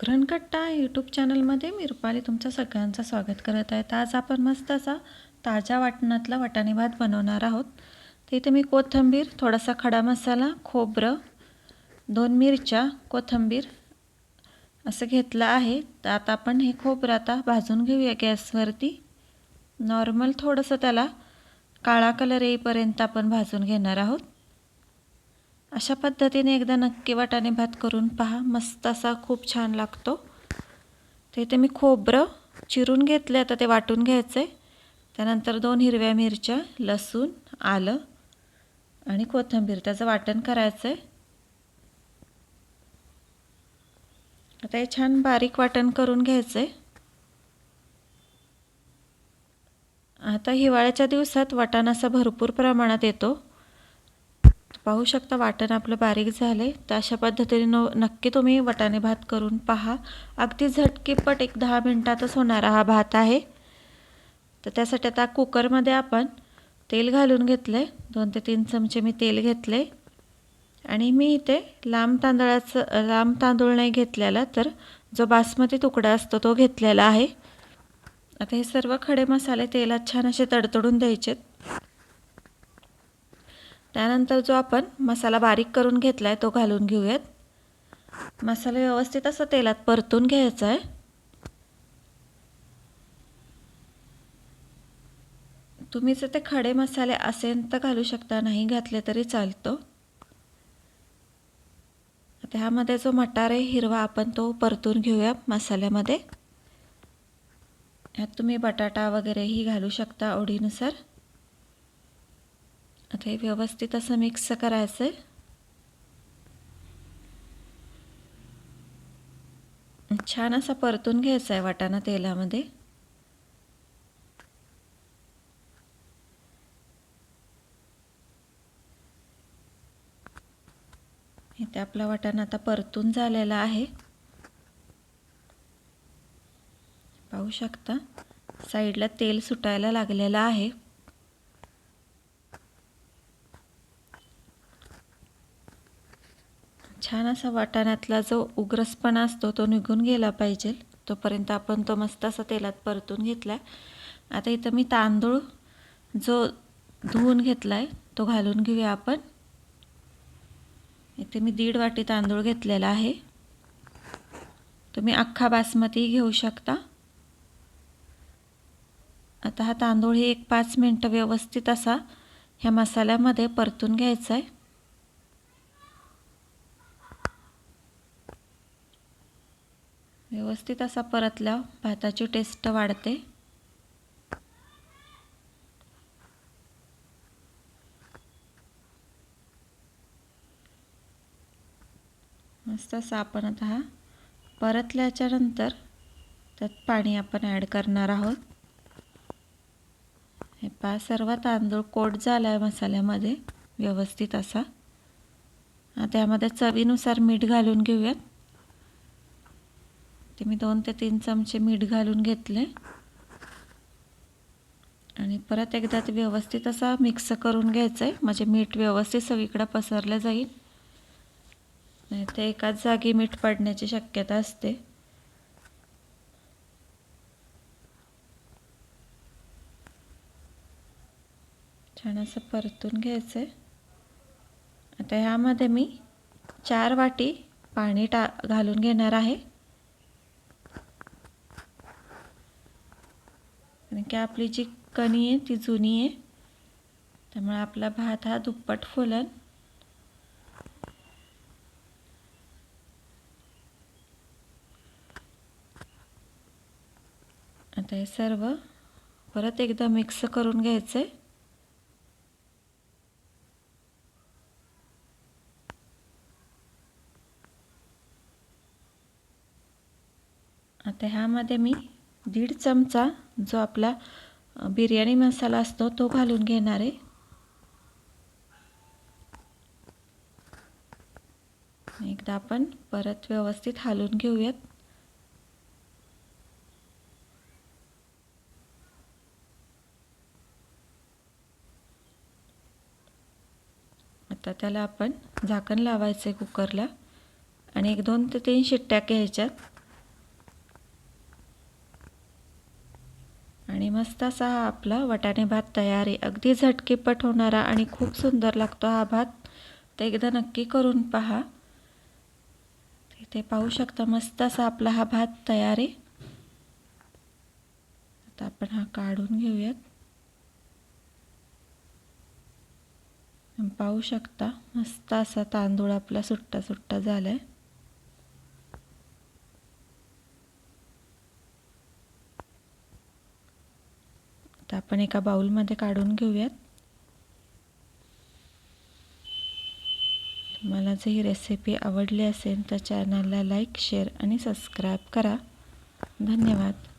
सुगरणकट्टा YouTube चॅनलमध्ये मी रुपाली तुमचं सगळ्यांचं स्वागत करत आहे. तर आज आपण मस्त असा ताज्या वाटणातला वाटाणे भात बनवणार आहोत. तिथे इथे मी कोथिंबीर थोडासा खडा मसाला खोबरं दोन मिरच्या कोथिंबीर असं घेतलं आहे. तर आता आपण हे खोबरं आता भाजून घेऊया गॅसवरती. नॉर्मल थोडंसं त्याला काळा कलर येईपर्यंत आपण भाजून घेणार आहोत. अशा पद्धतीने एकदा नक्की वाटाणे भात करून पहा. मस्त असा खूप छान लागतो. तर इथे मी खोबरं चिरून घेतलं आता ते वाटून घ्यायचं आहे त्यानंतर दोन हिरव्या मिरच्या लसूण आलं आणि कोथिंबीर. त्याचं वाटण करायचं आहे आता हे छान बारीक वाटण करून घ्यायचं आहे आता हिवाळ्याच्या दिवसात वाटाणासा भरपूर प्रमाणात येतो. पाहू शकता वाटण आपलं बारीक झालं आहे तर अशा पद्धतीने न नक्की तुम्ही वटाणे भात करून पहा. अगदी झटकीपट एक दहा मिनटातच होणारा हा भात आहे. तर त्यासाठी आता कुकरमध्ये आपण तेल घालून घेतलं आहे दोन ते तीन चमचे मी तेल घेतले आणि मी इथे लांब तांदळाचं लांब तांदूळ नाही घेतलेला तर जो बासमती तुकडा असतो तो घेतलेला आहे. आता हे सर्व खडे मसाले तेलात छान असे तडतडून द्यायचेत. त्यानंतर जो आपण मसाला बारीक करून घेतला आहे तो घालून घेऊयात. मसाला व्यवस्थित असं तेलात परतून घ्यायचा आहे तुम्ही जर ते खडे मसाले असेल तर घालू शकता नाही घातले तरी चालतो. त्यामध्ये जो मटार आहे हिरवा आपण तो परतून घेऊया मसाल्यामध्ये. ह्यात तुम्ही बटाटा वगैरेही घालू शकता आवडीनुसार. हे व्यवस्थित असं मिक्स करायचं आहे छान असा परतून घ्यायचा आहे वाटाणा तेलामध्ये. इथे आपला वाटाणा आता परतून झालेला आहे. पाहू शकता साईडला तेल सुटायला लागलेलं आहे. छान असा वाटाण्यातला जो उग्रसपणा असतो तो निघून गेला पाहिजे. तोपर्यंत आपण तो मस्त असा तेलात परतून घेतला आता इथं मी तांदूळ जो धुवून घेतला आहे तो घालून घेऊया आपण. इथे मी दीड वाटी तांदूळ घेतलेला आहे. तुम्ही अख्खा बासमती घेऊ शकता. आता हा तांदूळ हे एक पाच मिनटं व्यवस्थित असा ह्या मसाल्यामध्ये परतून घ्यायचा आहे व्यवस्थित असा परतला. भाताची टेस्ट वाढते. मस्त असा आपण आता हा परतल्याच्या नंतर त्यात पाणी आपण ॲड करणार आहोत. हे पा सर्व तांदूळ कोट झाला आहे मसाल्यामध्ये. व्यवस्थित असा. त्यामध्ये चवीनुसार मीठ घालून घेऊयात. ते मी दोन ते तीन चमचे मीठ घालून घेतले. आणि परत एकदा ते व्यवस्थित असा मिक्स करून घ्यायचं आहे म्हणजे मीठ व्यवस्थित सगळीकडं पसरलं जाईल. नाही ते एकाच जागी मीठ पडण्याची शक्यता असते. छान असं परतून घ्यायचं आहे आता ह्यामध्ये मी चार वाटी पाणी टा घालून घेणार आहे. कारण की आपली जी कणी आहे ती जुनी आहे. त्यामुळे आपला भात हा दुप्पट फुलन. आता हे सर्व परत एकदा मिक्स करून घ्यायचं आहे आता ह्यामध्ये मी दीड चमचा जो आपला बिर्याणी मसाला असतो तो घालून घेणार आहे. एकदा आपण परत व्यवस्थित हालून घेऊयात. आता त्याला आपण झाकण लावायचं आहे कुकरला. आणि एक दोन ते तीन शिट्ट्या घ्यायच्यात. आणि मस्त असा हा आपला वटाणे भात तयार. आहे अगदी झटकीपट होणारा आणि खूप सुंदर लागतो हा भात. तर एकदा नक्की करून पहा. इथे पाहू शकता मस्त असा आपला हा भात तयार. आहे आता आपण हा काढून घेऊयात. पाहू शकता मस्त असा तांदूळ आपला सुट्टा सुट्टा झाला आहे आपण एका बाउलमध्ये काढून घेऊयात. तुम्हाला जर ही रेसिपी आवडली असेल तर चॅनलला लाईक शेअर आणि सबस्क्राईब करा. धन्यवाद.